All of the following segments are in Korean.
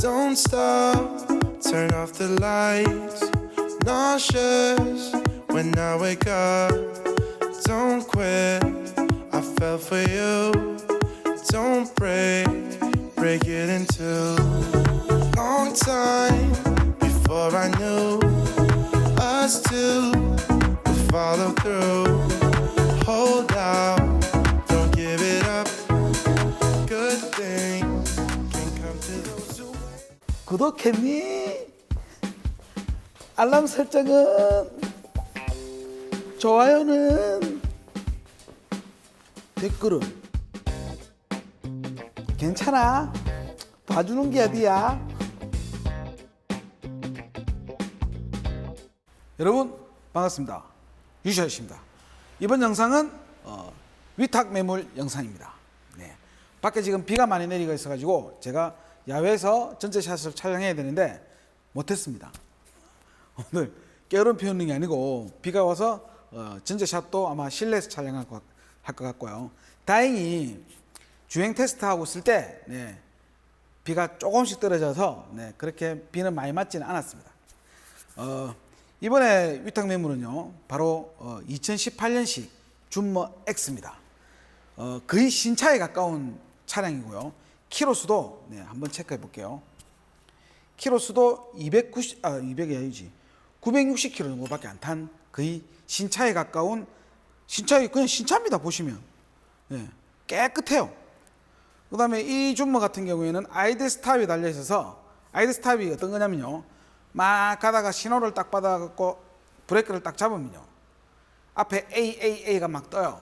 Don't stop, turn off the lights. Nauseous when I wake up. Don't quit, I fell for you. Don't break, break it in two. Long time before I knew us two would follow through. 구독했니? 알람 설정은? 좋아요는? 댓글은? 괜찮아? 봐주는 게 어디야? 여러분 반갑습니다. 유시아입니다. 이번 영상은 어, 위탁 매물 영상입니다. 네. 밖에 지금 비가 많이 내리고 있어가지고 제가 야외에서 전체 샷을 촬영해야 되는데 못했습니다. 오늘 게으른 표현이 게 아니고 비가 와서 어, 전체 샷도 아마 실내에서 촬영할 것, 할것 같고요. 다행히 주행 테스트하고 있을 때 네, 비가 조금씩 떨어져서 네, 그렇게 비는 많이 맞지는 않았습니다. 어, 이번에 위탁 매물은요, 바로 어, 2018년식 준머 X입니다. 어, 거의 신차에 가까운 차량이고요. 키로수도 네, 한번 체크해 볼게요. 키로수도 290, 아 200이 아니지, 960km 정도밖에 안 탄 거의 신차에 가까운 신차에 그냥 신차입니다 보시면 네, 깨끗해요. 그 다음에 이 준머 같은 경우에는 아이드 스탑이 달려 있어서 아이드 스탑이 어떤 거냐면요. 막 가다가 신호를 딱 받아갖고 브레이크를 딱 잡으면요. 앞에 AAA가 막 떠요.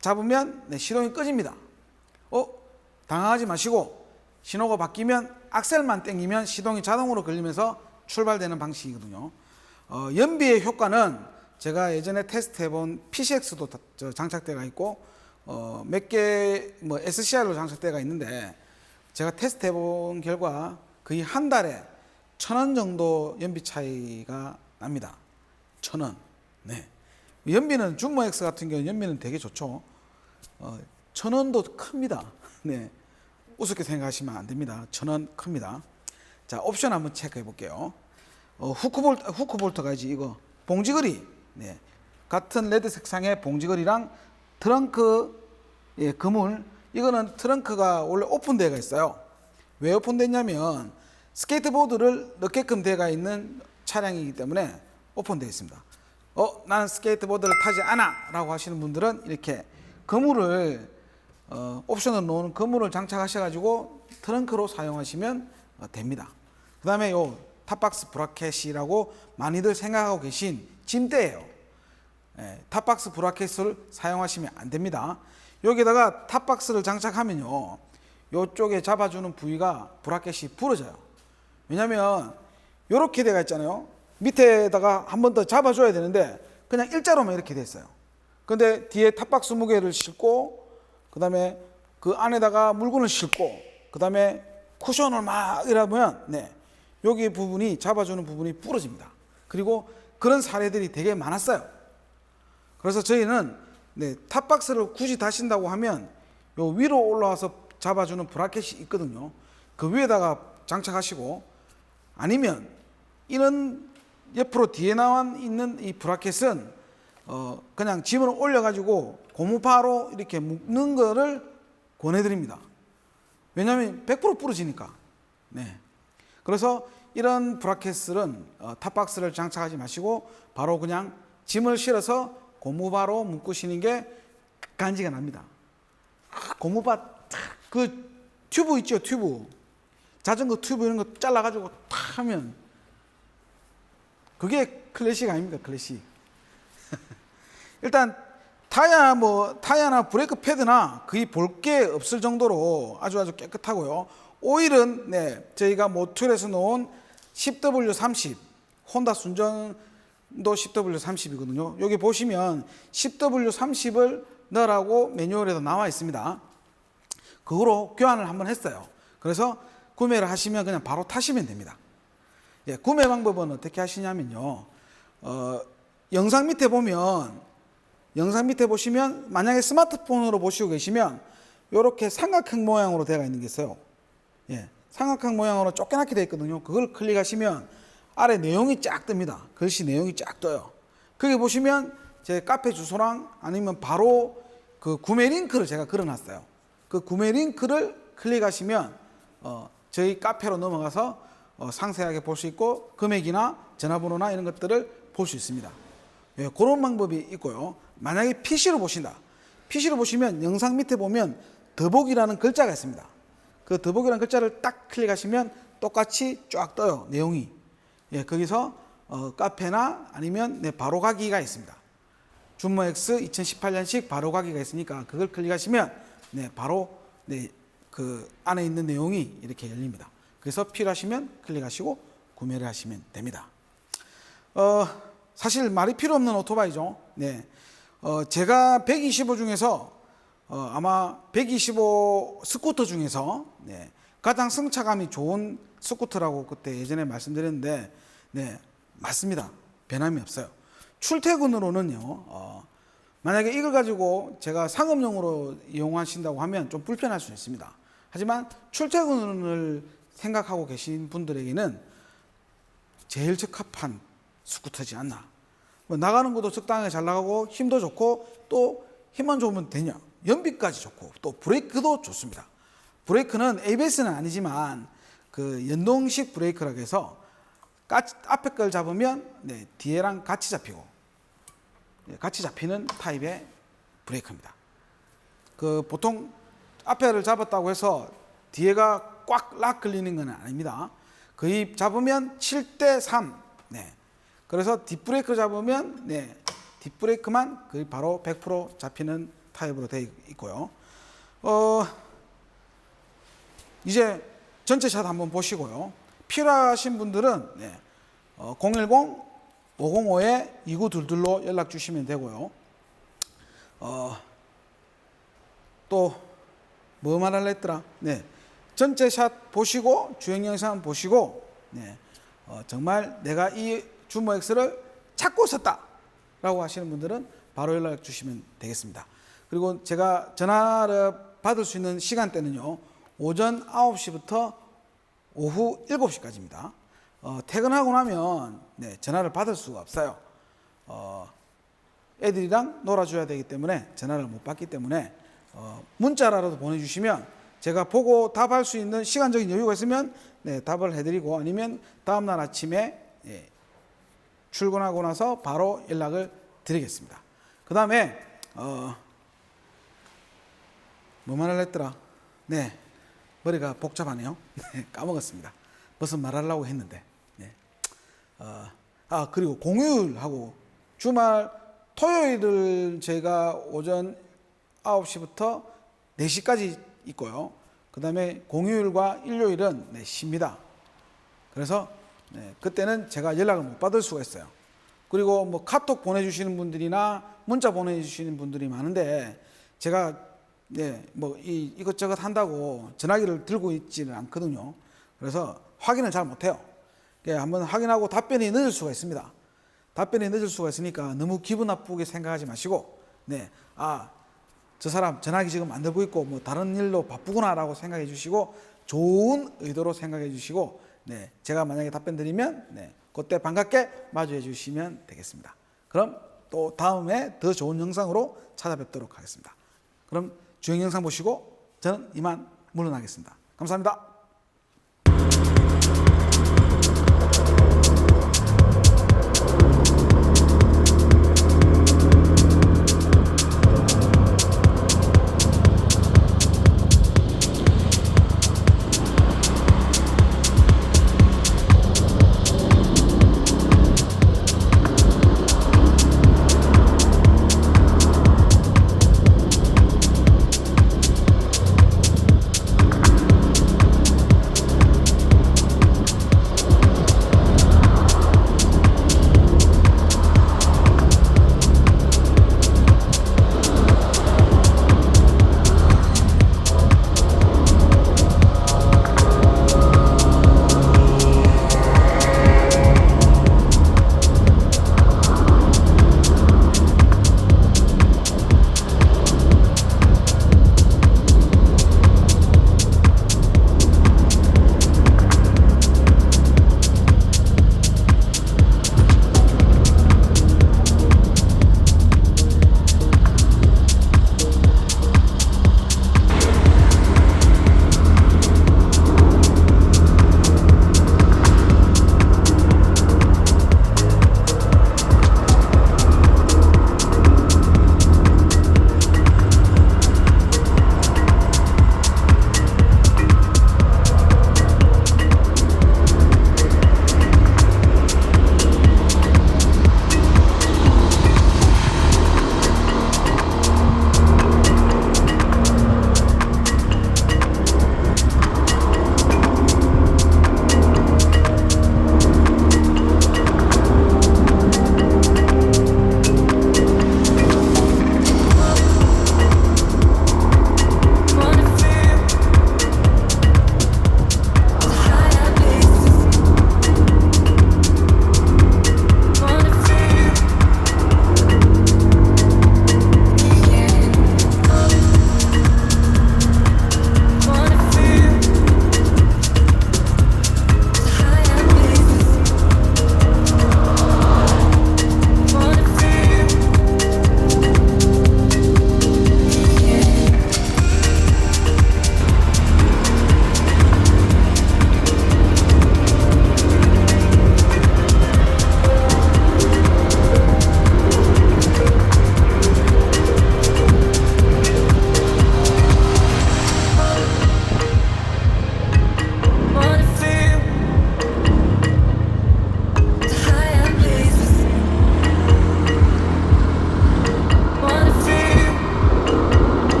잡으면 네, 시동이 꺼집니다. 어? 당황하지 마시고 신호가 바뀌면 악셀만 땡기면 시동이 자동으로 걸리면서 출발되는 방식이거든요. 어, 연비의 효과는 제가 예전에 테스트 해본 PCX도 장착대가 있고 어, 몇 개 뭐 SCR로 장착대가 있는데 제가 테스트 해본 결과 거의 한 달에 천 원 정도 연비 차이가 납니다. 천 원. 네. 연비는 준모 X 같은 경우는 연비는 되게 좋죠. 어, 천 원도 큽니다. 네. 우습게 생각하시면 안 됩니다. 천원 큽니다. 자, 옵션 한번 체크해 볼게요. 어, 후크볼트, 후크볼트가 이제 이거 봉지거리. 네. 같은 레드 색상의 봉지거리랑 트렁크 예, 그물. 이거는 트렁크가 원래 오픈되어 있어요. 왜 오픈됐냐면 스케이트보드를 넣게끔 되어 있는 차량이기 때문에 오픈되어 있습니다. 어, 나는 스케이트보드를 타지 않아 라고 하시는 분들은 이렇게 그물을 어, 옵션을 놓은 그물을 장착하셔가지고 트렁크로 사용하시면 어, 됩니다. 그 다음에 요 탑박스 브라켓이라고 많이들 생각하고 계신 짐대예요. 예, 탑박스 브라켓을 사용하시면 안 됩니다. 여기다가 탑박스를 장착하면요. 요쪽에 잡아주는 부위가 브라켓이 부러져요. 왜냐면 요렇게 돼가 있잖아요. 밑에다가 한 번 더 잡아줘야 되는데 그냥 일자로만 이렇게 돼 있어요. 근데 뒤에 탑박스 무게를 싣고 그 다음에 그 안에다가 물건을 싣고 그 다음에 쿠션을 막 이러면 네. 여기 부분이 잡아주는 부분이 부러집니다. 그리고 그런 사례들이 되게 많았어요. 그래서 저희는 네, 탑박스를 굳이 다신다고 하면 요 위로 올라와서 잡아주는 브라켓이 있거든요. 그 위에다가 장착하시고 아니면 이런 옆으로 뒤에 나와 있는 이 브라켓은 어 그냥 짐을 올려가지고 고무파로 이렇게 묶는 거를 권해드립니다. 왜냐하면 100% 부러지니까. 네. 그래서 이런 브라켓은 어, 탑박스를 장착하지 마시고 바로 그냥 짐을 실어서 고무바로 묶으시는 게 간지가 납니다. 아, 고무바 탁, 그 튜브 있죠 튜브 자전거 튜브 이런 거 잘라가지고 탁 하면 그게 클래식 아닙니까 클래식 일단 타야 뭐 타야나 브레이크 패드나 거의 볼 게 없을 정도로 아주 아주 깨끗하고요. 오일은 네 저희가 모툴에서 놓은 10W30 혼다 순정도 10W30이거든요. 여기 보시면 10W30을 넣으라고 매뉴얼에도 나와 있습니다. 그거로 교환을 한번 했어요. 그래서 구매를 하시면 그냥 바로 타시면 됩니다. 예, 구매 방법은 어떻게 하시냐면요. 어, 영상 밑에 보면 영상 밑에 보시면 만약에 스마트폰으로 보시고 계시면 이렇게 삼각형 모양으로 되어 있는 게 있어요. 예, 삼각형 모양으로 쫓겨나게 되어 있거든요. 그걸 클릭하시면 아래 내용이 쫙 뜹니다. 글씨 내용이 쫙 떠요. 거기 보시면 제 카페 주소랑 아니면 바로 그 구매 링크를 제가 걸어놨어요. 그 구매 링크를 클릭하시면 어, 저희 카페로 넘어가서 어, 상세하게 볼 수 있고 금액이나 전화번호나 이런 것들을 볼 수 있습니다. 예, 그런 방법이 있고요. 만약에 PC로 보신다. PC로 보시면 영상 밑에 보면 더보기라는 글자가 있습니다. 그 더보기라는 글자를 딱 클릭하시면 똑같이 쫙 떠요. 내용이. 예, 거기서 어, 카페나 아니면 네, 바로 가기가 있습니다. 준모엑스 2018년식 바로 가기가 있으니까 그걸 클릭하시면 네, 바로 네, 그 안에 있는 내용이 이렇게 열립니다. 그래서 필요하시면 클릭하시고 구매를 하시면 됩니다. 어, 사실 말이 필요 없는 오토바이죠. 네. 어, 제가 125 중에서 어, 아마 125 스쿠터 중에서 네, 가장 승차감이 좋은 스쿠터라고 그때 예전에 말씀드렸는데 네, 맞습니다. 변함이 없어요. 출퇴근으로는요. 어, 만약에 이걸 가지고 제가 상업용으로 이용하신다고 하면 좀 불편할 수 있습니다. 하지만 출퇴근을 생각하고 계신 분들에게는 제일 적합한 스쿠터지 않나. 뭐 나가는 것도 적당하게 잘 나가고 힘도 좋고 또 힘만 좋으면 되냐. 연비까지 좋고 또 브레이크도 좋습니다. 브레이크는 ABS는 아니지만 그 연동식 브레이크라고 해서 앞에 걸 잡으면 네, 뒤에랑 같이 잡히고 네, 같이 잡히는 타입의 브레이크입니다. 그 보통 앞에를 잡았다고 해서 뒤에가 꽉락 걸리는 건 아닙니다. 거의 잡으면 7대 3. 네. 그래서 뒷브레이크 잡으면 네. 뒷브레이크만 거의 바로 100% 잡히는 타입으로 되어 있고요. 어 이제 전체 샷 한번 보시고요. 필요하신 분들은 네. 어, 010 505에 2922로 연락 주시면 되고요. 어, 또, 뭐 말할라 했더라? 네. 전체 샷 보시고, 주행 영상 보시고, 네. 어, 정말 내가 이 주모 X를 찾고 있었다! 라고 하시는 분들은 바로 연락 주시면 되겠습니다. 그리고 제가 전화를 받을 수 있는 시간대는요, 오전 9시부터 오후 7시까지입니다. 어, 퇴근하고 나면 네, 전화를 받을 수가 없어요. 어, 애들이랑 놀아줘야 되기 때문에 전화를 못 받기 때문에 어, 문자라도 보내주시면 제가 보고 답할 수 있는 시간적인 여유가 있으면 네, 답을 해드리고 아니면 다음날 아침에 예, 출근하고 나서 바로 연락을 드리겠습니다. 그 다음에 어, 뭐 말을 했더라? 네, 머리가 복잡하네요. 네, 까먹었습니다. 무슨 말하려고 했는데. 네. 어, 아 그리고 공휴일하고 주말 토요일을 제가 오전 9시부터 4시까지 있고요. 그 다음에 공휴일과 일요일은 네, 쉽니다. 그래서 네, 그때는 제가 연락을 못 받을 수가 있어요. 그리고 뭐 카톡 보내주시는 분들이나 문자 보내주시는 분들이 많은데 제가 네, 뭐 이, 이것저것 한다고 전화기를 들고 있지는 않거든요. 그래서 확인을 잘 못해요. 예, 한번 확인하고 답변이 늦을 수가 있습니다. 답변이 늦을 수가 있으니까 너무 기분 나쁘게 생각하지 마시고, 네, 아, 저 사람 전화기 지금 안 들고 있고 뭐 다른 일로 바쁘구나라고 생각해 주시고 좋은 의도로 생각해 주시고, 네, 제가 만약에 답변 드리면, 네, 그때 반갑게 마주해 주시면 되겠습니다. 그럼 또 다음에 더 좋은 영상으로 찾아뵙도록 하겠습니다. 그럼 주행 영상 보시고 저는 이만 물러나겠습니다. 감사합니다.